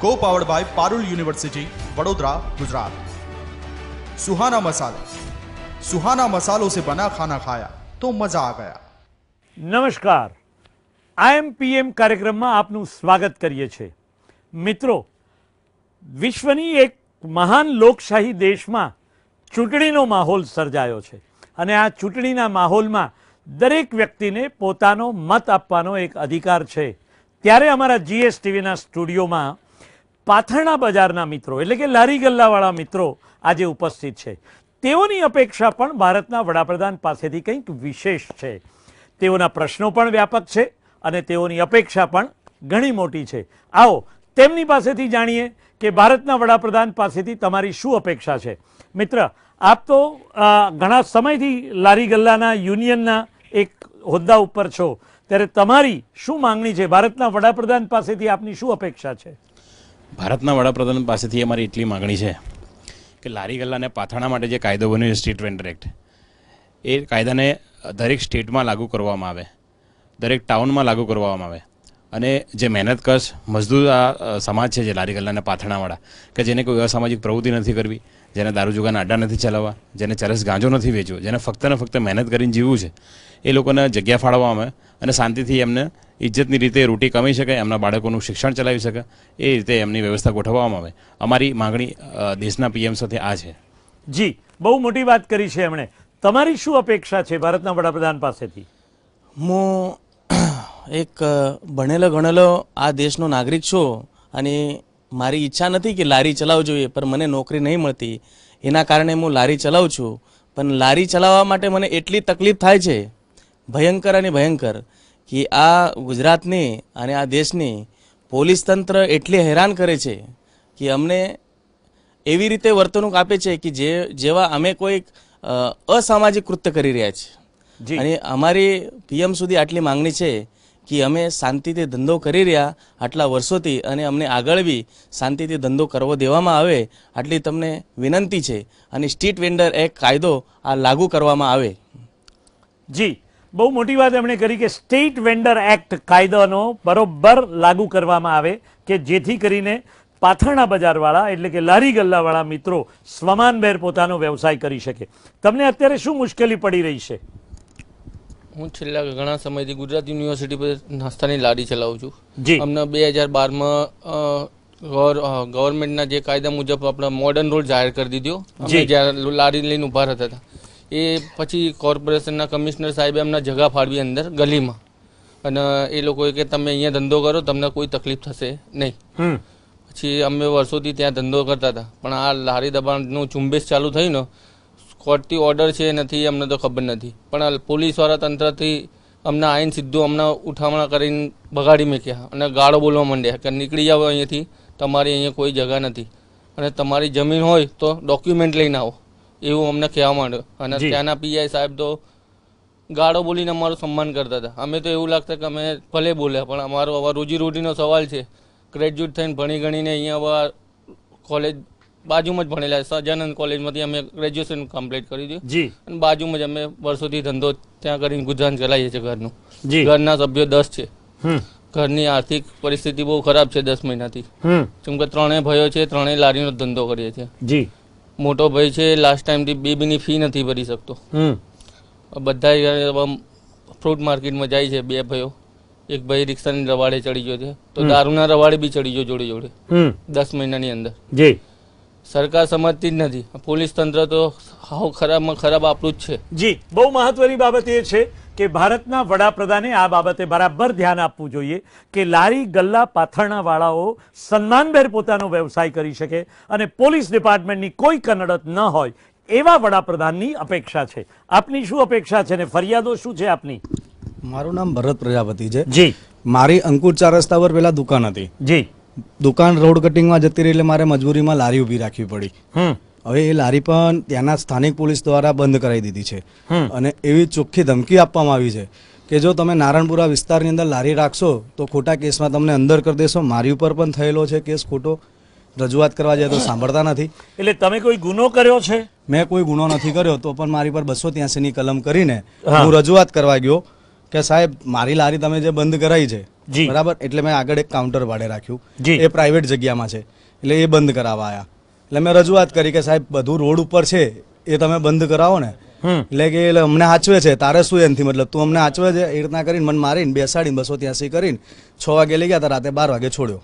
को powered by Parul university Vadodara Gujarat Suhana Masale Suhana मसालों से बना खाना खाया तो मजा आ गया નમસ્કાર આઈએમ પીએમ કાર્યક્રમમાં આપનું સ્વાગત કરીએ છીએ મિત્રો વિશ્વની એક મહાન લોકશાહી દેશમાં ચૂંટણીનો માહોલ સર્જાયો છે અને આ ચૂંટણીના માહોલમાં દરેક વ્યક્તિને પોતાનો મત આપવાનો એક અધિકાર છે ત્યારે અમારા જીએસટીવીના સ્ટુડિયોમાં પાથરણા બજારના મિત્રો, એટલે કે લારી ગલ્લાવાળા મિત્રો આજે ઉપસ્થિત છે. તેઓની અપેક્ષા પણ ભારતના વડાપ્રધાન પાસેથી કંઈક વિશેષ છે. તેઓના પ્રશ્નો પણ વ્યાપક છે અને તેઓની અપેક્ષા પણ ઘણી મોટી છે. આવો, તેમની પાસેથી જાણીએ કે ભારતના વડાપ્રધાન પાસેથી તમારી શું અપેક્ષા છે. મિત્ર, આપ તો ઘણા સમયથી લારી ગલ્લાના યુનિયનના એક હોદ્દા ઉપર છો. ત્યારે તમારી શું માંગણી છે? ભારતના વડાપ્રધાન પાસેથી આપની શું અપેક્ષા છે? ભારતના વડાપ્રધાન પાસેથી અમારી એટલી માગણી છે કે લારી ગલ્લાને પાથાણા માટે જે કાયદો બન્યો છે સ્ટેટ વેન્ડર એક્ટ એ કાયદાને દરેક સ્ટેટમાં લાગુ કરવામાં આવે, દરેક ટાઉનમાં લાગુ કરવામાં આવે. અને જે મહેનત કશ મજદૂર આ સમાજ છે જે લારી ગલ્લાને પાથણાવાળા, કે જેને કોઈ અસામાજિક પ્રવૃત્તિ નથી કરવી, જેને દારૂ જુગાના અડ્ડા નથી ચલાવવા, જેને ચરસ ગાંજો નથી વેચવો, જેને ફક્ત ને ફક્ત મહેનત કરીને જીવવું છે, એ લોકોને જગ્યા ફાળવવામાં અને શાંતિથી એમને ઇજ્જતની રીતે રોટી કમાઈ શકે એમના બાળકોનું શિક્ષણ ચલાવી શકે એ રીતે એમની વ્યવસ્થા ગોઠવવામાં આવે. અમારી માગણી દેશના પીએમ સાથે આ છે. જી બહુ મોટી વાત કરી છે એમણે. તમારી શું અપેક્ષા છે ભારતના વડાપ્રધાન પાસેથી? હું એક ભણેલો ગણેલો આ દેશનો નાગરિક છું અને મારી ઈચ્છા નથી કે લારી ચલાવવું જોઈએ પણ મને નોકરી નહીં મળતી. એના કારણે હું લારી ચલાવું છું. પણ લારી ચલાવવા માટે મને એટલી તકલીફ થાય છે. ભયંકર અને ભયંકર. કે આ ગુજરાતની અને આ દેશની પોલીસ તંત્ર એટલી હેરાન કરે છે કે અમને એવી રીતે વર્તણૂક આપે છે કે જે જેવા અમે કોઈક અસામાજિક કૃત્ય કરી રહ્યા છીએ અને અમારી પીએમ સુધી આટલી માંગણી છે કે અમે શાંતિથી ધંધો કરી રહ્યા આટલા વર્ષોથી અને અમને આગળ બી શાંતિથી ધંધો કરવો દેવામાં આવે આટલી તમને વિનંતી છે. અને સ્ટ્રીટ વેન્ડર એક કાયદો આ લાગુ કરવામાં આવે. જી. બહુ મોટી વાત એમણે કરી કે સ્ટેટ વેન્ડર એક્ટ કાયદાનો બરોબર લાગુ કરવામાં આવે કે જેથી કરીને પાથરણા બજારવાળા એટલે કે લારી ગલ્લાવાળા મિત્રો સ્વમાનભેર પોતાનો વ્યવસાય કરી શકે. તમને અત્યારે શું મુશ્કેલી પડી રહી છે? હું છેલ્લા ઘણા સમયથી ગુજરાત યુનિવર્સિટી પર નાસ્તાની લારી ચલાવું છું. જી. અમને બે હજાર બારમાં ગવર્મેન્ટના જે કાયદા મુજબ આપણે મોડર્ન રોડ જાહેર કરી દીધો. અમે જ્યારે લારી લઈને ઊભા રહેતા હતા. એ પછી કોર્પોરેશનના કમિશનર સાહેબે અમને જગા ફાળવી અંદર ગલીમાં. અને એ લોકોએ કે તમે અહીંયા ધંધો કરો તમને કોઈ તકલીફ થશે નહીં. પછી અમે વર્ષોથી ત્યાં ધંધો કરતા હતા. પણ આ લારી દબાણનું ઝુંબેશ ચાલુ થયું ને કોર્ટથી ઓર્ડર છે નથી અમને તો ખબર નથી. પણ પોલીસવાળા તંત્રથી અમને આવીને સીધું અમને ઉઠામણા કરીને બગાડી મૂક્યા અને ગાળો બોલવા માંડ્યા કે નીકળી જાઓ અહીંયાથી તમારી અહીંયા કોઈ જગા નથી. અને તમારી જમીન હોય તો ડોક્યુમેન્ટ લઈને આવો. એવું અમને કહેવા માંડ્યું. અને જી. ત્યાંના પીઆઈ સાહેબ તો ગાળો બોલીને અમારું સન્માન કરતા હતા. અમે તો એવું લાગતા કે અમે ભલે બોલ્યા પણ અમારો હવે રોજીરોટીનો સવાલ છે. ગ્રેજ્યુએટ થઈને ભણી ગણીને અહીંયા હવે કોલેજ બાજુમાં જ ભણેલા સજાનંદ કોલેજમાંથી અમે ગ્રેજ્યુએશન કમ્પ્લીટ કરી દીધું. જી. અને બાજુમાં જ અમે વર્ષોથી ધંધો ત્યાં કરીને ગુજરાન ચલાવીએ છીએ ઘરનું. જી. ઘરના સભ્યો દસ છે. હમ. ઘરની આર્થિક પરિસ્થિતિ બહુ ખરાબ છે દસ મહિનાથી. હમ. જેમ કે ત્રણેય ભાઈઓ છે ત્રણેય લારીનો ધંધો કરીએ છીએ. જી. મોટો ભાઈ છે લાસ્ટ ટાઈમથી બેબીની ફી નથી ભરી શકતો. બધા ફ્રૂટ માર્કેટમાં જાય છે બે ભાઈઓ. એક ભાઈ રિક્ષાની રવાડે ચડી ગયો છે. તો દારૂના રવાડે બી ચડી ગયો જોડે જોડે. દસ મહિનાની અંદર. જી. સરકાર સમજતી જ નથી. પોલીસ તંત્ર તો હાવ ખરાબમાં ખરાબ આપણું જ છે. જી. બહુ મહત્વની બાબત એ છે કે ભારતના વડાપ્રધાને આ બાબતે બરાબર ધ્યાન આપવું જોઈએ કે લારી ગલ્લા પાથરણાવાળાઓ સન્માનભેર પોતાનો વ્યવસાય કરી શકે અને પોલીસ ડિપાર્ટમેન્ટની કોઈ કનડત ન હોય એવા વડાપ્રધાનની અપેક્ષા છે. આપની શું અપેક્ષા છે ને ફરિયાદો શું છે આપની? મારું નામ ભરત પ્રજાપતિ છે. જી. મારી અંકુર ચાર રસ્તા પર પેલા દુકાન હતી. જી. દુકાન રોડ કટિંગમાં જતી રહી એટલે મારે મજબૂરીમાં લારી ઊભી રાખવી પડી. હમ. હવે એ લારી પણ ત્યાંના સ્થાનિક પોલીસ દ્વારા બંધ કરાવી દીધી છે. અને એવી ચોખ્ખી ધમકી આપવામાં આવી છે કે જો તમે નારણપુરા વિસ્તારની અંદર લારી રાખશો તો ખોટા કેસમાં તમને અંદર કરી દેશો. મારી ઉપર પણ થયેલો છે કેસ ખોટો રજૂઆત કરવા જાય તો સાંભળતા નથી. એટલે તમે કોઈ ગુનો કર્યો છે? મેં કોઈ ગુનો નથી કર્યો તો પણ મારી પર બસો ત્યાંસીની કલમ કરીને હા. હું રજૂઆત કરવા ગયો કે સાહેબ મારી લારી તમે જે બંધ કરાવી છે બરાબર? એટલે મેં આગળ એક કાઉન્ટર ભાડે રાખ્યું. એ પ્રાઇવેટ જગ્યામાં છે. એટલે એ બંધ કરાવવા આવ્યા એટલે મેં રજૂઆત કરી કે સાહેબ બધું રોડ ઉપર છે એ તમે બંધ કરાવો ને. એટલે કે એટલે અમને આચવે છે તારે શું એમથી મતલબ? તું અમને આચવે છે એ રીતના કરીને મને મારીને બેસાડીને બસો ત્યાંસી કરીને છ વાગે લઈ ગયા હતા રાતે બાર વાગે છોડ્યો.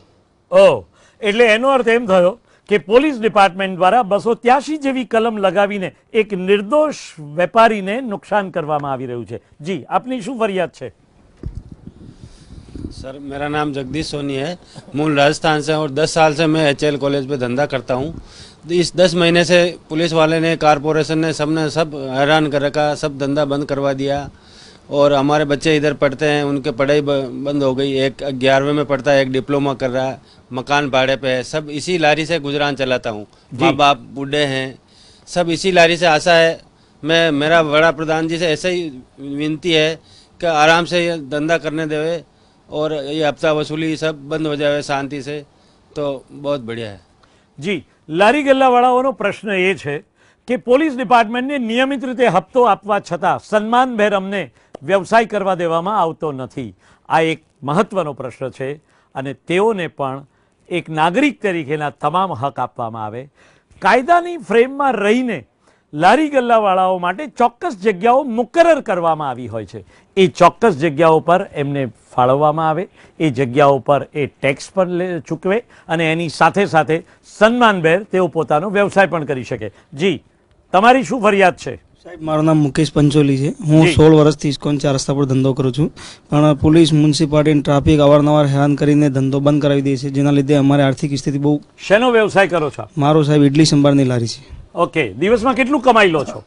ઓ એટલે એનો અર્થ એમ થયો કે પોલીસ ડિપાર્ટમેન્ટ દ્વારા બસો ત્યાસી જેવી કલમ લગાવીને એક નિર્દોષ વેપારીને નુકસાન કરવામાં આવી રહ્યું છે. જી આપની શું ફરિયાદ છે? सर मेरा नाम जगदीश सोनी है। मूल राजस्थान से और 10 साल से मैं एचएल कॉलेज पे धंधा करता हूँ। तो इस 10 महीने से पुलिस वाले ने कारपोरेशन ने सबने सब हैरान कर रखा सब धंधा बंद करवा दिया। और हमारे बच्चे इधर पढ़ते हैं उनके पढ़ाई बंद हो गई। एक ग्यारहवें में पढ़ता है एक डिप्लोमा कर रहा है मकान भाड़े पे है। सब इसी लारी से गुजरान चलाता हूँ। माँ बाप बूढ़े हैं सब इसी लारी से आशा है। मैं मेरा बड़ा प्रधान जी से ऐसे ही विनती है कि आराम से ये धंधा करने देवे। और ये हफ्ता वसूली सब बंद हो जाए शांति से तो बहुत बढ़िया है જી લારી ગલ્લાવાળાઓનો પ્રશ્ન એ છે કે પોલીસ ડિપાર્ટમેન્ટને નિયમિત રીતે હપ્તો આપવા છતાં સન્માનભેર અમને વ્યવસાય કરવા દેવામાં આવતો નથી આ એક મહત્વનો પ્રશ્ન છે અને તેઓને પણ એક નાગરિક તરીકેના તમામ હક આપવામાં આવે કાયદાની ફ્રેમમાં રહીને લારી ગલ્લાવાળાઓ માટે ચોક્કસ જગ્યાઓ મુકરર કરવામાં આવી હોય છે. એ ચોક્કસ જગ્યાઓ પર એમને ફાળવવામાં આવે એ જગ્યાઓ પર એ ટેક્સ પણ ચૂકવે અને એની સાથે સાથે સન્માનભેર તેઓ પોતાનો વ્યવસાય પણ કરી શકે. જી તમારી શું ફરિયાદ છે? સાહેબ મારું નામ મુકેશ પંચોલી છે. હું સોળ વર્ષથી ઇસ્કોન ચાર રસ્તા પર ધંધો કરું છું. પણ પોલીસ મ્યુનિસિપાલિટી ટ્રાફિક અવારનવાર હેરાન કરીને ધંધો બંધ કરાવી દે છે જેના લીધે અમારી આર્થિક સ્થિતિ બહુ શેનો વ્યવસાય કરો છો મારો સાહેબ ઇડલી સંભારની લારી છે. ઓકે દિવસમાં કેટલું કમાઈ લો છો?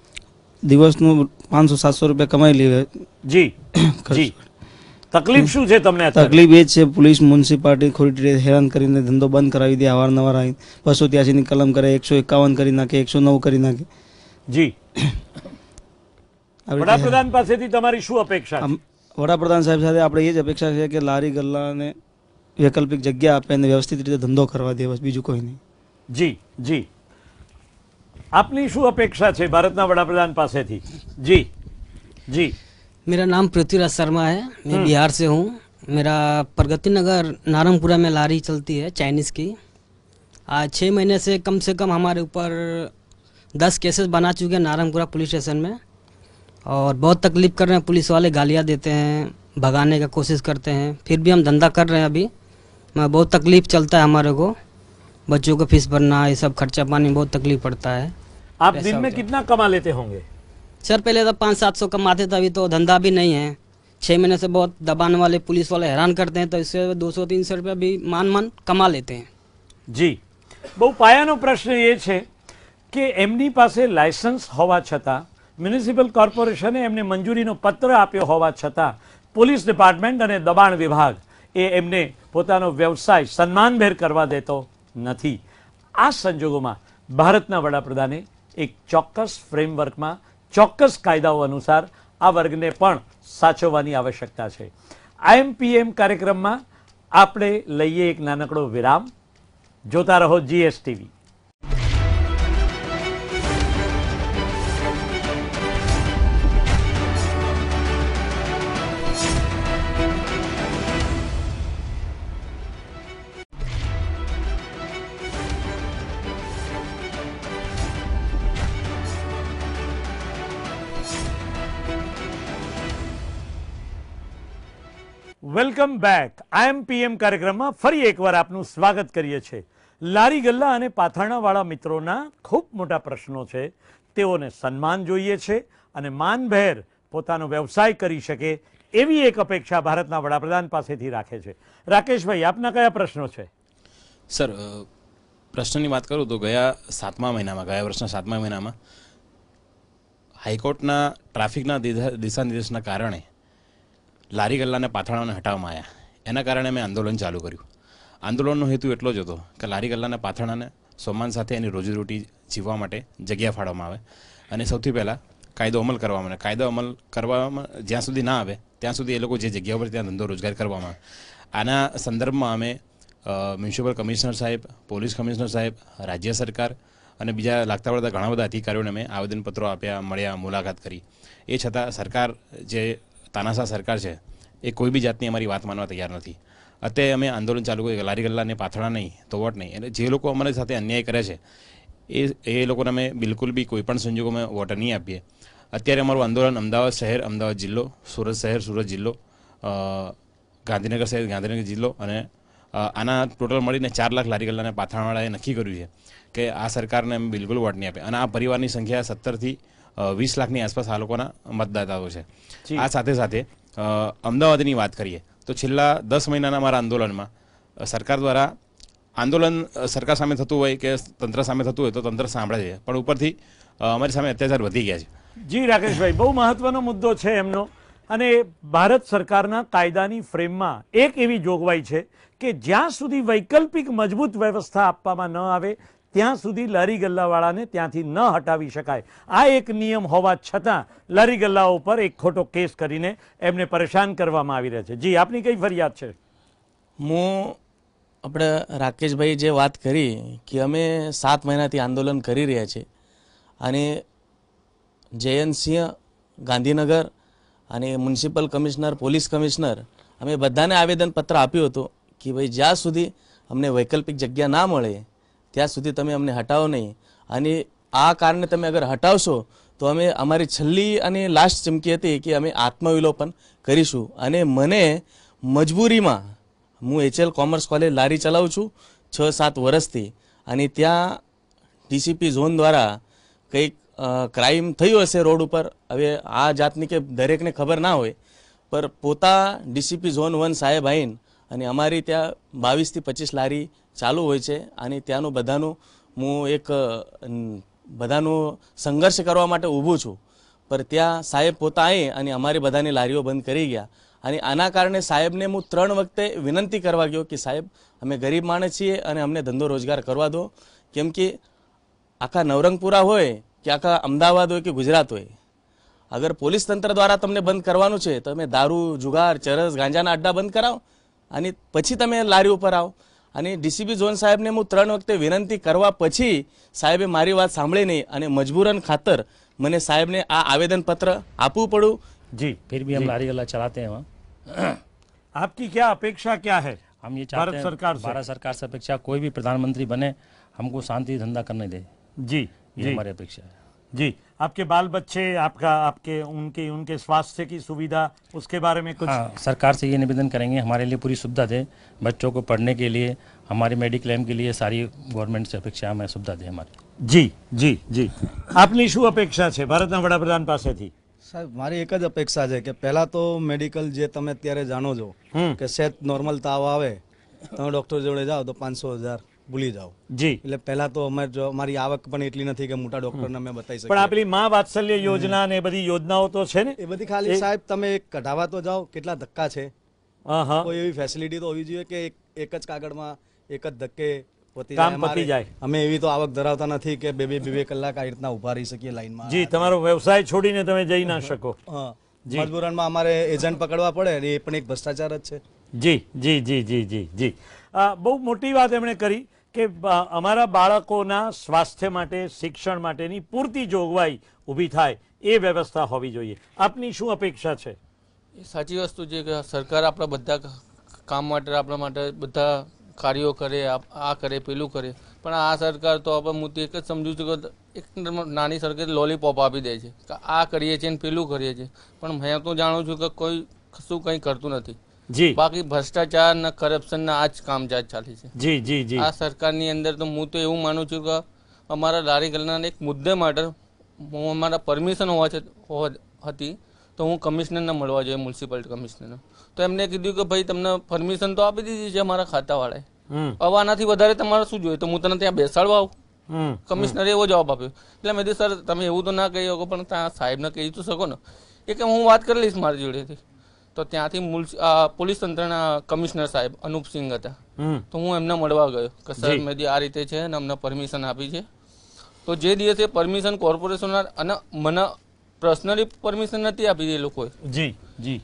દિવસનું પાંચસો સાતસો રૂપિયા કમાઈ લઈએ. જી જી. તકલીફ શું છે તમને તકલીફ એ છે પોલીસ મ્યુનિસિપાલિટી ખોટી હેરાન કરીને ધંધો બંધ કરાવી દે અવારનવાર આવી બસો ત્યાસીની કલમ કરે એકસો એકાવન કરી નાખે એકસો નવ કરી નાખે. જી. વડાપ્રધાન પાસેથી તમારી શું અપેક્ષા વડાપ્રધાન સાહેબ સાથે આપણે એ જ અપેક્ષા છે કે લારી ગલ્લાને વૈકલ્પિક જગ્યા આપે અને વ્યવસ્થિત રીતે ધંધો કરવા દે બસ બીજું કોઈ નહીં. જી જી. આપની શું અપેક્ષા છે ભારતના વડાપ્રધાન પાસેથી જી જી मेरा नाम पृथ्वीराज शर्मा है मैं बिहार से हूँ मेरा प्रगति नगर नारंगपुरा में लारी चलती है चाइनीज़ की आज छः महीने से कम से कम हमारे ऊपर दस केसेस बना चुके हैं नारंगपुरा पुलिस स्टेशन में और बहुत तकलीफ कर रहे हैं पुलिस वाले गालियाँ देते हैं भगाने का कोशिश करते हैं फिर भी हम धंधा कर रहे हैं अभी मैं बहुत तकलीफ चलता है हमारे को बच्चों को फीस भरना ये सब खर्चा पानी में बहुत तकलीफ पड़ता है आप दिन में कितना कमा लेते होंगे सर पहले तो पाँच सात सौ कमाते थे अभी तो धंधा भी नहीं है छः महीने से बहुत दबाने वाले पुलिस वाले हैरान करते हैं तो इससे दो सौ तीन सौ रुपया भी मान मान कमा लेते हैं જી બહુ પાયાનો પ્રશ્ન એ છે કે એમની પાસે લાયસન્સ હોવા છતાં મ્યુનિસિપલ કોર્પોરેશને એમને મંજૂરીનો પત્ર આપ્યો હોવા છતાં પોલીસ ડિપાર્ટમેન્ટ અને દબાણ વિભાગ એ એમને પોતાનો વ્યવસાય સન્માનભેર કરવા દેતો નથી. આ સંજોગોમાં ભારતના વડાપ્રધાને એક ચોક્કસ ફ્રેમવર્કમાં ચોક્કસ કાયદાઓ અનુસાર આ વર્ગને પણ સાચવવાની આવશ્યકતા છે. આઈએમપીએમ કાર્યક્રમમાં આપણે લઈએ એક નાનકડો વિરામ. જોતા રહો જીએસટીવી વેલકમ બેક. આઈએમપીએમ કાર્યક્રમમાં ફરી એકવાર આપનું સ્વાગત કરીએ છીએ. લારી ગલ્લા અને પાથરણાવાળા મિત્રોના ખૂબ મોટા પ્રશ્નો છે. તેઓને સન્માન જોઈએ છે અને માનભેર પોતાનો વ્યવસાય કરી શકે એવી એક અપેક્ષા ભારતના વડાપ્રધાન પાસેથી રાખે છે. રાકેશભાઈ, આપના કયા પ્રશ્નો છે? સર પ્રશ્નની વાત કરું તો ગયા સાતમા મહિનામાં, ગયા વર્ષના સાતમા મહિનામાં હાઈકોર્ટના ટ્રાફિકના દિશા દિશા નિર્દેશના કારણે લારી ગલ્લાને પાથરણાને હટાવવામાં આવ્યા. એના કારણે મેં આંદોલન ચાલુ કર્યું. આંદોલનનો હેતુ એટલો જ હતો કે લારી ગલ્લાને પાથરણાને સમાન સાથે એની રોજીરોટી જીવવા માટે જગ્યા ફાળવવામાં આવે. અને સૌથી પહેલાં કાયદો અમલ કરવામાં આવે. કાયદો અમલ કરવામાં જ્યાં સુધી ના આવે, ત્યાં સુધી એ લોકો જે જગ્યા પર ત્યાં ધંધો રોજગાર કરવામાં આવે. આના સંદર્ભમાં અમે મ્યુનિસિપલ કમિશનર સાહેબ, પોલીસ કમિશનર સાહેબ, રાજ્ય સરકાર અને બીજા લાગતા પડતા ઘણા બધા અધિકારીઓને અમે આવેદનપત્રો આપ્યા, મળ્યા, મુલાકાત કરી. એ છતાં સરકાર જે તાનાશાહ સરકાર છે, એ કોઈ બી જાતની અમારી વાત માનવા તૈયાર નથી. અત્યારે અમે આંદોલન ચાલુ કરીએ લારી ગલ્લાને પાથળા નહીં તો વોટ નહીં. એટલે જે લોકો અમારી સાથે અન્યાય કરે છે, એ એ લોકોને અમે બિલકુલ બી કોઈ પણ સંજોગોમાં વોટ નહીં આપીએ. અત્યારે અમારું આંદોલન અમદાવાદ શહેર, અમદાવાદ જિલ્લો, સુરત શહેર, સુરત જિલ્લો ગાંધીનગર શહેર, ગાંધીનગર જિલ્લો અને આના ટોટલ મળીને ચાર લાખ લારી ગલ્લાને પાથાણવાળાએ નક્કી કર્યું છે કે આ સરકારને અમે બિલકુલ વોટ નહીં આપે અને આ પરિવારની સંખ્યા સત્તરથી વીસ લાખની આસપાસ આ લોકોના મતદાતાઓ છે. આ સાથે સાથે અમદાવાદની વાત કરીએ તો છેલ્લા દસ મહિનાના મારા આંદોલનમાં સરકાર દ્વારા આંદોલન સરકાર સામે થતું હોય કે તંત્ર સામે થતું હોય તો તંત્ર સાંભળે છે. પણ ઉપરથી અમારી સામે અત્યાચાર વધી ગયા છે. જી રાકેશભાઈ બહુ મહત્વનો મુદ્દો છે એમનો. અને ભારત સરકારના કાયદાની ફ્રેમમાં એક એવી જોગવાઈ છે કે જ્યાં સુધી વૈકલ્પિક મજબૂત વ્યવસ્થા આપવામાં ન આવે ત્યાં સુધી લારી ગલ્લાવાળાને ત્યાંથી ન હટાવી શકાય. આ એક નિયમ હોવા છતાં લારી ગલ્લાઓ પર એક ખોટો કેસ કરીને એમને પરેશાન કરવામાં આવી રહ્યા છે. જી, આપની કઈ ફરિયાદ છે? હું આપણે રાકેશભાઈ જે વાત કરી કે અમે સાત મહિનાથી આંદોલન કરી રહ્યા છીએ અને જયંતસિંહ ગાંધીનગર અને મ્યુનિસિપલ કમિશનર, પોલીસ કમિશનર અમે બધાને આવેદનપત્ર આપ્યું હતું કે ભાઈ જ્યાં સુધી અમને વૈકલ્પિક જગ્યા ના મળે ત્યાં સુધી તમે અમને હટાવો નહીં. અને આ કારણે તમે અગર હટાવશો, તો અમે અમારી છેલ્લી અને લાસ્ટ ચમકી હતી કે અમે આત્મવિલોપન કરીશું. અને મને મજબૂરીમાં હું એચએલ કોમર્સ કોલેજ લારી ચલાવું છું છ સાત વર્ષથી. અને ત્યાં ડીસીપી ઝોન દ્વારા કંઈક ક્રાઇમ થયું હશે રોડ ઉપર, હવે આ જાતની કે દરેકને ખબર ના હોય. પર પોતા ડીસીપી ઝોન વન સાહેબ આઈન અને અમારી ત્યાં બાવીસથી પચીસ લારી ચાલુ હોય છે અને ત્યાંનું બધાનું હું એક બધાનું સંઘર્ષ કરવા માટે ઊભું છું. પર ત્યાં સાહેબ પોતા આવી અને અમારી બધાની લારીઓ બંધ કરી ગયા. અને આના કારણે સાહેબને હું ત્રણ વખતે વિનંતી કરવા ગયો કે સાહેબ, અમે ગરીબ માણસ છીએ અને અમને ધંધો રોજગાર કરવા દો. કેમ કે આખા નવરંગપુરા હોય કે આખા અમદાવાદ હોય કે ગુજરાત હોય. અગર પોલીસ તંત્ર દ્વારા તમને બંધ કરવાનું છે તમે દારૂ, જુગાર, ચરસ, ગાંજાના અડ્ડા બંધ કરાવો. અને પછી તમે લારી ઉપર આવો અને ડીસીપી ઝોન સાહેબને હું ત્રણ વખતે વિનંતી કરવા પછી સાહેબે મારી વાત સાંભળી નહીં અને મજબૂરન ખાતર મને સાહેબને આ આવેદનપત્ર આપવું પડ્યું जी फिर भी हम लारी गल्ला चलाते हैं वहाँ आपकी क्या अपेक्षा क्या है हम ये भारत चाहते हैं सरकार से भारत सरकार से अपेक्षा कोई भी प्रधानमंत्री बने हमको शांति धंधा करने दे जी ये जी हमारी अपेक्षा है जी आपके बाल बच्चे आपका आपके उनके उनके स्वास्थ्य की सुविधा उसके बारे में कुछ हाँ सरकार से ये निवेदन करेंगे हमारे लिए पूरी सुविधा दे बच्चों को पढ़ने के लिए हमारे मेडिक्लेम के लिए सारी गवर्नमेंट से अपेक्षा हमें सुविधा दे हमारी જી જી જી આપની શું અપેક્ષા છે ભારતના વડાપ્રધાન પાસેથી સાહેબ મારી એક જ અપેક્ષા છે કે પહેલા તો મેડિકલ જે તમે અત્યારે જાણો છો હમ. કે સેત નોર્મલ તાવ આવે તમે ડૉક્ટર જોડે જાઓ તો પાંચસો હજાર ભૂલી જાઓ. જી. એટલે પહેલા તો અમારે જો અમારી આવક પણ એટલી નથી કે મોટા ડોક્ટરને અમે બતાવી પણ આપણી શકીએ મા વાત્સલ્ય યોજના ને બધી યોજનાઓ તો છે ને? એ બધી ખાલી સાહેબ તમે એક કઢાવા તો જાઓ કેટલા ધક્કા છે? કોઈ એવી ફેસિલિટી તો હોવી જોઈએ કે એક જ કાગળમાં એક જ ધક્કે પતી કામ જાય. પતી જાય. અમે એવી તો આવક ધરાવતા નથી કે બે બે બે બે કલાક આ રીતના ઊભા રહી શકીએ લાઈનમાં. જી તમારો વ્યવસાય છોડીને તમે જઈ ના શકો. હા. મજબૂરનમાં અમારે એજન્ટ પકડવા પડે એ પણ એક ભ્રષ્ટાચાર જ છે. જી જી જી જી જી. જી બહુ મોટી વાત એમણે કરી. કે અમારા બાળકોના સ્વાસ્થ્ય માટે, શિક્ષણ માટેની પૂરતી જોગવાઈ ઊભી થાય એ વ્યવસ્થા હોવી જોઈએ. આપની શું અપેક્ષા છે? એ સાચી વસ્તુ છે કે સરકાર આપણા બધા કામ માટે, આપણા માટે બધા કાર્યો કરે આ કરે, પેલું કરે. પણ આ સરકાર તો આપણે હું તો એક જ સમજુ છું કે એક નાની સરકાર લોલીપોપ આપી દે છે. આ કરીએ છીએ ને પેલું કરીએ છીએ. પણ મેં તો જાણું છું કે કોઈ કશું કંઈ કરતું નથી. જી. બાકી ભ્રષ્ટાચાર ને કરપ્શન ના આ જ કામકાજ ચાલે છે. જી જી જી. આ સરકારની અંદર તો હું તો એવું માનું છું કે અમારા લારી ગલ્લાના એક મુદ્દે માટે અમારા પરમિશન હોવા હતી તો હું કમિશનરને મળવા જોઈએ મ્યુનિસિપાલિટી કમિશનરને. તો એમને કીધું કે ભાઈ તમને પરમિશન તો આપી દીધી છે અમારા ખાતાવાળાએ. હવે આનાથી વધારે તમારે શું જોઈએ? તો હું તને ત્યાં બેસાડવા આવું. કમિશનરે એવો જવાબ આપ્યો. એટલે મેં સર તમે એવું તો ના કહી શકો પણ ત્યાં સાહેબને કહી તો શકો ને. એ કે હું વાત કરી લઈશ મારી જોડેથી. તો ત્યાંથી પોલીસ તંત્રના કમિશનર સાહેબ અનુપસિંહ હતા. તો હું એમને મળવા ગયો કે સર. મેં આ રીતે છે અને અમને પરમિશન આપી છે. તો જે દિવસે પરમિશન કોર્પોરેશન અને મને પર્સનલી પરમિશન નથી આપી એ લોકોએ. જી જી.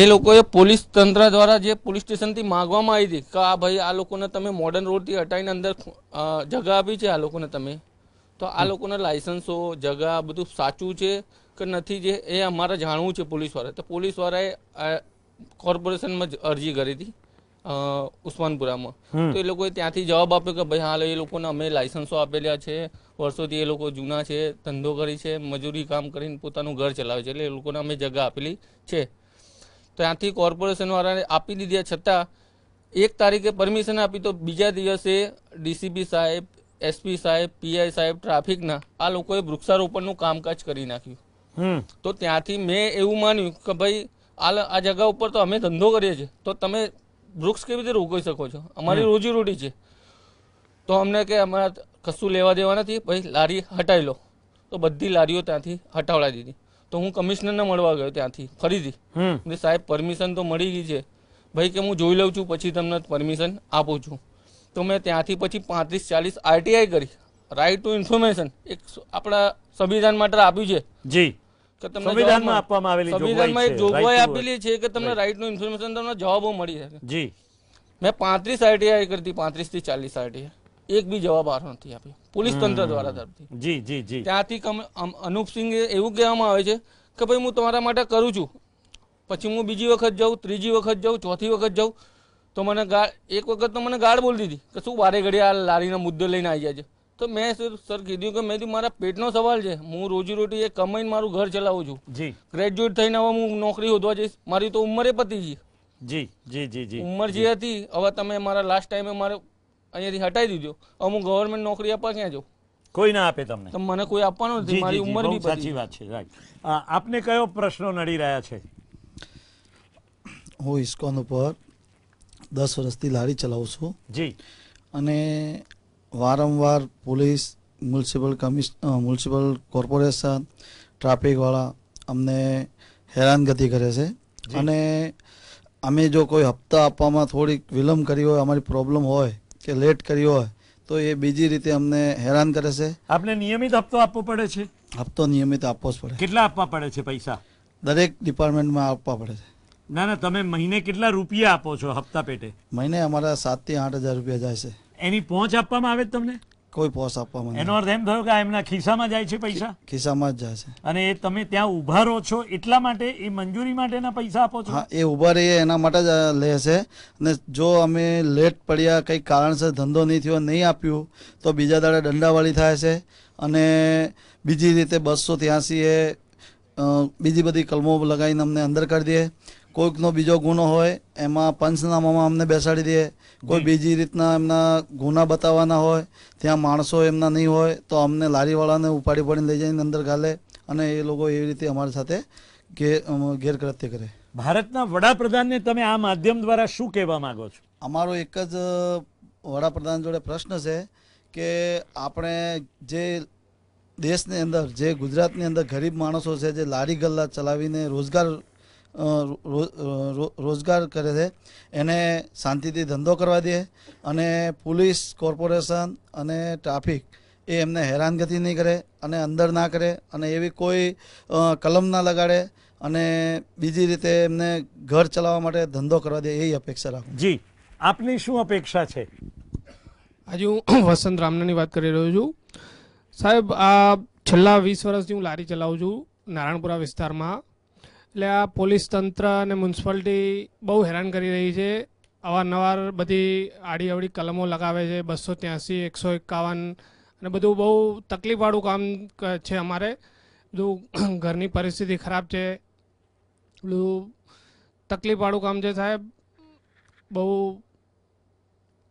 એ લોકોએ પોલીસ તંત્ર દ્વારા જે પોલીસ સ્ટેશનથી માંગવામાં આવી હતી કે આ ભાઈ આ લોકોને તમે મોડર્ન રોડથી હટાવીને અંદર જગા આપી છે આ લોકોને તમે. તો આ લોકોને લાયસન્સો જગા બધું સાચું છે. કે નથી જે એ અમારે જાણવું છે પોલીસવાળા તો પોલીસવાળાએ કોર્પોરેશનમાં જ અરજી કરી હતી ઉસ્માનપુરામાં. તો એ લોકોએ ત્યાંથી જવાબ આપ્યો કે ભાઈ હાલ એ લોકોને અમે લાયસન્સો આપેલા છે વર્ષોથી એ લોકો જૂના છે ધંધો કરી છે મજૂરી કામ કરીને પોતાનું ઘર ચલાવે છે એટલે એ લોકોને અમે જગ્યા આપેલી છે. ત્યાંથી કોર્પોરેશનવાળાને આપી દીધી છતાં એક તારીખે પરમિશન આપી તો બીજા દિવસે ડીસીપી સાહેબ એસપી સાહેબ પીઆઈ સાહેબ ટ્રાફિકના આ લોકોએ વૃક્ષારોપણનું કામકાજ કરી નાખ્યું. તો ત્યાંથી મેં એવું માન્યું કે ભાઈ આ જગા ઉપર તો અમે ધંધો કરીએ છીએ. તો તમે વૃક્ષ કેવી રીતે રોકી શકો છો? અમારી રોજીરોટી છે. તો અમને કે અમારા કશું લેવા દેવા નથી. ભાઈ લારી હટાવી લો. તો બધી લારીઓ ત્યાંથી હટાવડાવી દીધી. તો હું કમિશનરને મળવા ગયો ત્યાંથી ફરીથી. હમ. સાહેબ પરમિશન તો મળી ગઈ છે. ભાઈ કે હું જોઈ લઉં છું પછી તમને પરમિશન આપું છું. તો મેં ત્યાંથી પછી પાંત્રીસ ચાલીસ આરટીઆઈ કરી. રાઇટ ટુ ઇન્ફોર્મેશન એક આપણા સંવિધાન માટે આપ્યું છે. જી. કે તમને સંવિધાનમાં આપવામાં આવેલી સંવિધાનમાં એક જોગવાઈ આપેલી છે કે તમને રાઈટનું ઇન્ફોર્મેશન તમને જવાબો મળી શકે. જી. મેં પાંત્રીસ આરટીઆઈ કરતી પાંત્રીસથી ચાલીસ આઈટીઆઈ એક બી જવાબ આરો નથી આપ્યો. પોલીસ તંત્ર દ્વારા તરફથી. જી જી જી. ત્યાંથી અનુપસિંહે એવું કહેવામાં આવે છે કે ભાઈ હું તમારા માટે કરું છું. પછી હું બીજી વખત જાઉં ત્રીજી વખત જાઉં ચોથી વખત જાઉં. તો મને ગાળ એક વખત તો મને ગાળ બોલી દીધી કે શું વારે ઘડી આ લારીના મુદ્દો લઈને આવી જાય છે? તો મેં સર સર કીધું કે મેં મારા પેટનો સવાલ છે. હું રોજીરોટી એ કમાઈને મારું ઘર ચલાવું છું. જી. ગ્રેજ્યુએટ થઈને હવે હું નોકરી શોધવા જઈશ. મારી તો ઉંમરે પતી ગઈ જી જી જી જી. ઉંમર જે હતી હવે તમે મારા લાસ્ટ ટાઈમે મારે અહીંયાથી હટાવી દીધો. હવે હું ગવર્મેન્ટ નોકરી આપવા ક્યાં જાઉં? કોઈ ના આપે તમને. તો મને કોઈ આપવાનો જી નથી જી મારી ઉંમર બી સાચી વાત છે આપને કયો પ્રશ્નો નડી રહ્યા છે? હું ઇસ્કોન ઉપર દસ વર્ષથી લારી ચલાવું છું. જી. અને વારંવાર પોલીસ મ્યુનિસિપલ કમિશ મ્યુનિસિપલ કોર્પોરેશન ટ્રાફિકવાળા અમને હેરાનગતિ કરે છે. અને અમે જો કોઈ હપ્તા આપવામાં થોડીક વિલંબ કરી હોય અમારી પ્રોબ્લેમ હોય કે લેટ કરી હોય તો એ બીજી રીતે અમને હેરાન કરે છે. આપને નિયમિત હપ્તો આપવો પડે છે? હપ્તો નિયમિત આપવો જ પડે. કેટલા આપવા પડે છે પૈસા? દરેક ડિપાર્ટમેન્ટમાં આપવા પડે છે. ના ના તમે મહિને કેટલા રૂપિયા આપો છો હપ્તા પેટે? મહિને અમારા સાતથી આઠ હજાર રૂપિયા જાય છે. એની પહોંચ આપવામાં આવે તમને? કોઈ પોસ આપવામાં એનો અર્થ એમ થયો કે આ એમના ખિસ્સામાં જાય છે પૈસા? ખિસ્સામાં જ જાય છે. અને એ તમે ત્યાં ઊભા રહો છો એટલા માટે એ મંજૂરી માટેના પૈસા આપો છો? હા એ ઊભા રહીએ એના માટે જ લે છે. અને જો અમે લેટ પડ્યા કંઈ કારણસર ધંધો નહીં થયો નહીં આપ્યું તો બીજા દાડે દંડાવાળી થાય છે. અને બીજી રીતે બસો ત્યાંસી એ બીજી બધી કલમો લગાવીને અમને અંદર કરી દે. કોઈકનો બીજો ગુનો હોય એમાં પંચનામામાં અમને બેસાડી દે. કોઈ બીજી રીતના એમના ગુના બતાવવાના હોય ત્યાં માણસો એમના નહીં હોય તો અમને લારીવાળાને ઉપાડી પડીને લઈ જઈને અંદર ગાલે અને એ લોકો એવી રીતે અમારી સાથે ગેરકૃત્ય કરે. ભારતના વડાપ્રધાનને તમે આ માધ્યમ દ્વારા શું કહેવા માગો છો? અમારો એક જ વડાપ્રધાન જોડે પ્રશ્ન છે કે આપણે જે દેશની અંદર જે ગુજરાતની અંદર ગરીબ માણસો છે જે લારી ગલ્લા ચલાવીને રોજગાર રોજગાર કરે છે. એને શાંતિથી ધંધો કરવા દે અને પોલીસ કોર્પોરેશન અને ટ્રાફિક એ એમને હેરાનગતિ નહીં કરે અને અંદર ના કરે અને એવી કોઈ કલમ ના લગાડે અને બીજી રીતે એમને ઘર ચલાવવા માટે ધંધો કરવા દે એ અપેક્ષા રાખું. જી આપની શું અપેક્ષા છે? આજે હું વસંત રામનાની વાત કરી રહ્યો છું. સાહેબ આ છેલ્લા વીસ વર્ષથી હું લારી ચલાવું છું નારાયણપુરા વિસ્તારમાં. એટલે આ પોલીસ તંત્ર અને મ્યુનિસિપાલિટી બહુ હેરાન કરી રહી છે. અવારનવાર બધી આડી અવડી કલમો લગાવે છે. બસો ત્યાંસી, એકસો એકાવન અને બધું બહુ તકલીફવાળું કામ છે અમારે. બધું ઘરની પરિસ્થિતિ ખરાબ છે. બધું તકલીફવાળું કામ છે સાહેબ. બહુ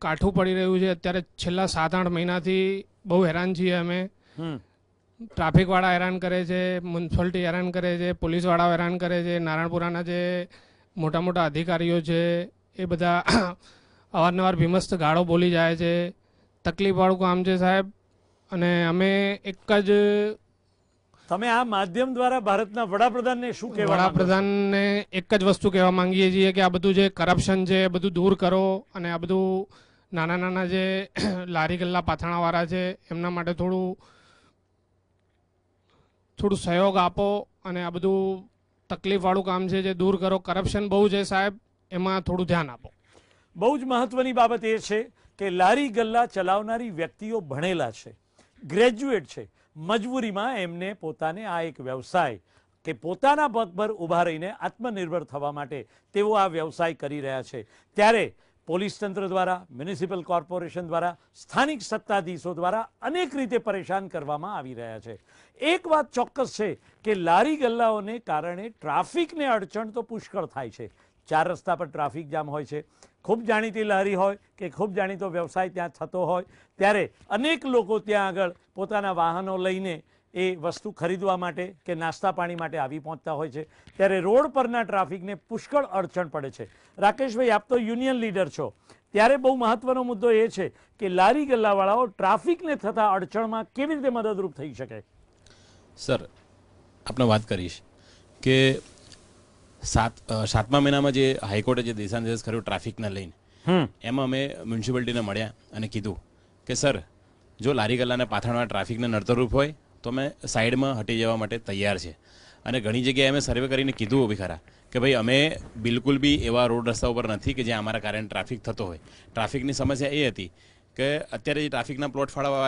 કાઠું પડી રહ્યું છે. અત્યારે છેલ્લા સાત આઠ મહિનાથી બહુ હેરાન છીએ અમે. ટ્રાફિકવાળા હેરાન કરે છે મ્યુનિસિપાલિટી હેરાન કરે છે પોલીસવાળાઓ હેરાન કરે છે નારાયણપુરાના જે મોટા મોટા અધિકારીઓ છે એ બધા અવારનવાર ભીમસ્ત ગાળો બોલી જાય છે. તકલીફવાળું કામ છે સાહેબ. અને અમે એક જ તમે આ માધ્યમ દ્વારા ભારતના વડાપ્રધાનને શું કહેવા વડાપ્રધાનને એક જ વસ્તુ કહેવા માંગીએ છીએ કે આ બધું જે કરપ્શન છે એ બધું દૂર કરો અને આ બધું નાના નાના જે લારી ગલ્લા પાથાણાવાળા છે એમના માટે થોડું થોડું સહયોગ આપો અને આ બધું તકલીફવાળું કામ છે જે દૂર કરો. કરપ્શન બહુ છે સાહેબ, એમાં થોડું ધ્યાન આપો. બહુ જ મહત્વની બાબત એ છે કે લારી ગલ્લા ચલાવનારી વ્યક્તિઓ ભણેલા છે ગ્રેજ્યુએટ છે. મજબૂરીમાં એમને પોતાને આ એક વ્યવસાય કે પોતાના પગ પર ઊભા રહીને આત્મનિર્ભર થવા માટે તેઓ આ વ્યવસાય કરી રહ્યા છે. ત્યારે પોલીસ તંત્ર દ્વારા, મ્યુનિસિપલ કોર્પોરેશન દ્વારા, સ્થાનિક સત્તાધીશો દ્વારા અનેક રીતે પરેશાન કરવામાં આવી રહ્યા છે. એક વાત ચોક્કસ છે કે લારી ગલ્લાઓને કારણે ટ્રાફિકને અડચણ તો પુષ્કળ થાય છે. ચાર રસ્તા પર ટ્રાફિક જામ હોય છે. ખૂબ જાણીતી લારી હોય કે ખૂબ જાણીતો વ્યવસાય ત્યાં થતો હોય, ત્યારે અનેક લોકો ત્યાં આગળ પોતાના વાહનો લઈને એ વસ્તુ ખરીદવા માટે કે નાસ્તા પાણી માટે આવી પહોંચતા હોય છે. ત્યારે રોડ પરના ટ્રાફિકને પુષ્કળ અડચણ પડે છે. રાકેશભાઈ આપ તો યુનિયન લીડર છો. ત્યારે બહુ મહત્વનો મુદ્દો એ છે કે લારી ગલ્લાવાળાઓ ટ્રાફિકને થતા અડચણમાં કેવી રીતે મદદરૂપ થઈ શકે? સર આપણે વાત કરીશ કે સાત સાતમા મહિનામાં જે હાઈકોર્ટે જે દિશાનિર્દેશ કર્યો ટ્રાફિકને લઈને એમાં અમે મ્યુનિસિપાલિટીને મળ્યા અને કીધું કે સર જો લારી ગલ્લાને પાથરણમાં ટ્રાફિકને નડતરરૂપ હોય તો અમે સાઈડમાં હટી જવા માટે તૈયાર છે. અને ઘણી જગ્યાએ અમે સર્વે કરીને કીધું બી ખરા કે ભાઈ અમે બિલકુલ બી એવા રોડ રસ્તા ઉપર નથી કે જ્યાં અમારા કારણે ટ્રાફિક થતો હોય. ટ્રાફિકની સમસ્યા એ હતી કે અત્યારે જે ટ્રાફિકના પ્લોટ ફાળવવા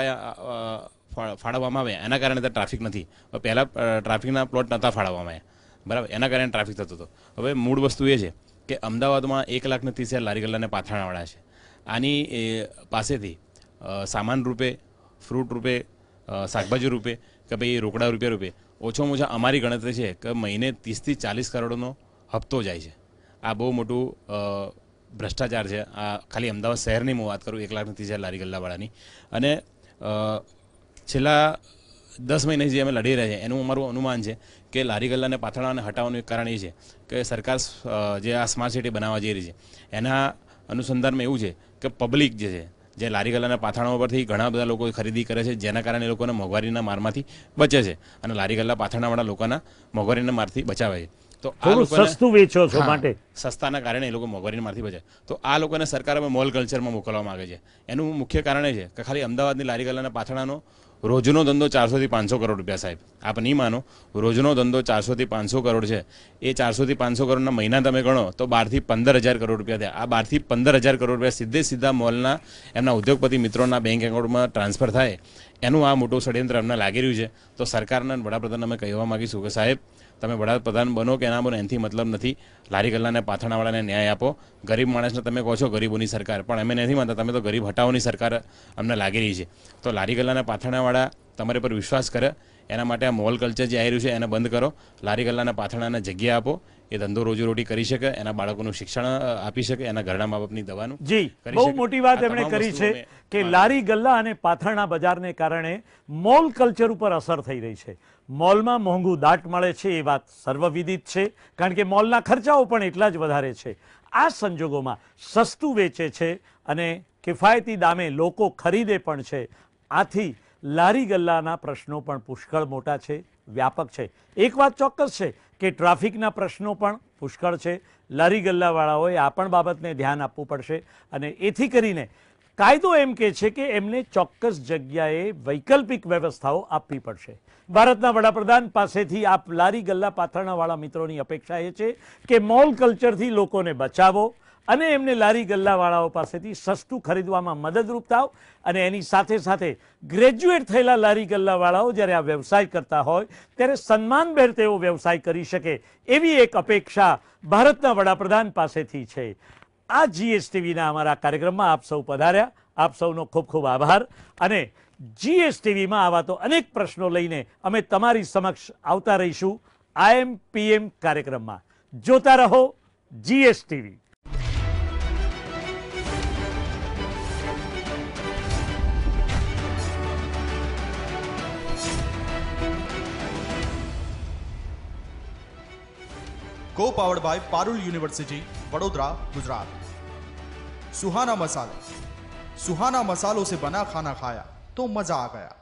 ફાળવવામાં આવ્યા, એના કારણે ત્યાં ટ્રાફિક નથી. પહેલાં ટ્રાફિકના પ્લોટ નહોતા ફાળવવામાં આવ્યા. બરાબર? એના કારણે ટ્રાફિક થતો હતો. હવે મૂળ વસ્તુ એ છે કે અમદાવાદમાં એક લાખને ત્રીસ હજાર લારી ગલ્લાને પાથરણાવાળા છે. આની પાસેથી સામાન રૂપે, ફ્રૂટ રૂપે શાકભાજી રૂપે કે ભાઈ રોકડા રૂપિયા રૂપે. ઓછામાં ઓછા અમારી ગણતરી છે કે મહિને ત્રીસથી ચાલીસ કરોડનો હપ્તો જાય છે. આ બહુ મોટું ભ્રષ્ટાચાર છે. આ ખાલી અમદાવાદ શહેરની હું વાત કરું, એક લાખ ત્રીસ હજાર લારી ગલ્લાવાળાની. અને છેલ્લા દસ મહિને જે અમે લડી રહ્યા છીએ એનું અમારું અનુમાન છે કે લારી ગલ્લાને પાથરણાને હટાવવાનું એક કારણ એ છે કે સરકાર જે આ સ્માર્ટ સિટી બનાવવા જઈ રહી છે, એના અનુસંધાનમાં એવું છે કે પબ્લિક જે છે જે લારી ગલ્લાના પાથરણા પરથી ઘણા બધા લોકો ખરીદી કરે છે જેના કારણે એ લોકોને મોંઘવારીના મારમાંથી બચે છે અને લારી ગલ્લા પાથરણાવાળા લોકોના મોંઘવારીના મારથી બચાવે છે. તો આ સસ્તું વેચો છો માટે. સસ્તાના કારણે એ લોકો મોંઘવારીના મારથી બચે. તો આ લોકોને સરકાર હવે મોલ કલ્ચરમાં મોકલવા માંગે છે. એનું મુખ્ય કારણ એ છે કે ખાલી અમદાવાદની લારી ગલ્લાના પાથરણાનો રોજનો ધંધો ચારસોથી પાંચસો કરોડ રૂપિયા સાહેબ. આપ નહીં માનો, રોજનો ધંધો ચારસોથી પાંચસો કરોડ છે. એ ચારસોથી પાંચસો કરોડના મહિના તમે ગણો તો બારથી પંદર હજાર કરોડ રૂપિયા થયા. આ બારથી પંદર હજાર કરોડ રૂપિયા સીધે સીધા મોલના, એમના ઉદ્યોગપતિ મિત્રોના બેંક એકાઉન્ટમાં ટ્રાન્સફર થાય. એનું આ મોટું ષડયંત્ર અમને લાગી રહ્યું છે. તો સરકારના વડાપ્રધાન અમે કહેવા માગીશું કે સાહેબ તમે વડાપ્રધાન બનો કે ના બનો, એનાથી મતલબ નથી. લારી ગલ્લાને પાથરણાવાળાને ન્યાય આપો. ગરીબ માણસને તમે કહો છો ગરીબોની સરકાર, પણ અમે નથી માનતા. તમે તો ગરીબ હટાવોની સરકાર અમને લાગી રહી છે. તો લારી ગલ્લાને પાથરણાવાળા તમારી પર વિશ્વાસ કરે. એના માટે આ મોલ કલ્ચર જે આવી રહ્યું છે એને બંધ કરો. લારી ગલ્લાના પાથરણાને જગ્યા આપો. એ ધંધો રોજીરોટી કરી શકે એના બાળકોનું શિક્ષણ આપી શકે એના ઘરના મા બાપની દવાનું જી બહુ મોટી વાત એમણે કરી છે કે લારી ગલ્લા અને પાથરણા બજારને કારણે મોલ કલ્ચર ઉપર અસર થઈ રહી છે. મોલમાં મોંઘું દાટ મળે છે એ વાત સર્વવિદિત છે કારણ કે મોલના ખર્ચાઓ પણ એટલા જ વધારે છે. આ સંજોગોમાં સસ્તું વેચે છે અને કિફાયતી દામે લોકો ખરીદે પણ છે. આથી લારી ગલ્લાના પ્રશ્નો પણ પુષ્કળ મોટા છે વ્યાપક છે. એક વાત ચોક્કસ છે કે ટ્રાફિકના પ્રશ્નો પણ પુષ્કળ છે. લારી ગલ્લાવાળાઓએ આ પણ બાબતને ધ્યાન આપવું પડશે અને એથી કરીને કાયદો એમ કે છે કે એમને ચોક્કસ જગ્યાએ વૈકલ્પિક વ્યવસ્થાઓ આપવી પડશે. ભારતના વડાપ્રધાન પાસેથી આપ લારી ગલ્લા પાથરણાવાળા મિત્રોની અપેક્ષા એ છે કે મોલ કલ્ચરથી લોકોને બચાવો અને એમને લારી ગલ્લાવાળાઓ પાસેથી સસ્તું ખરીદવામાં મદદરૂપ થાવ અને એની સાથે સાથે ગ્રેજ્યુએટ થયેલા લારી ગલ્લાવાળાઓ જ્યારે આ વ્યવસાય કરતા હોય, ત્યારે સન્માનભેર તેઓ વ્યવસાય કરી શકે એવી એક અપેક્ષા ભારતના વડાપ્રધાન પાસેથી છે. આ જીએસટીવીના અમારા કાર્યક્રમમાં આપ સૌ પધાર્યા. આપ સૌનો ખૂબ ખૂબ આભાર. અને જીએસટીવીમાં આવા તો અનેક પ્રશ્નો લઈને અમે તમારી સમક્ષ આવતા રહીશું. આઈએમ પીએમ કાર્યક્રમમાં. જોતા રહો GSTV को powered by Parul university Vadodara Gujarat Suhana Masale Suhana मसालों से बना खाना खाया तो मजा आ गया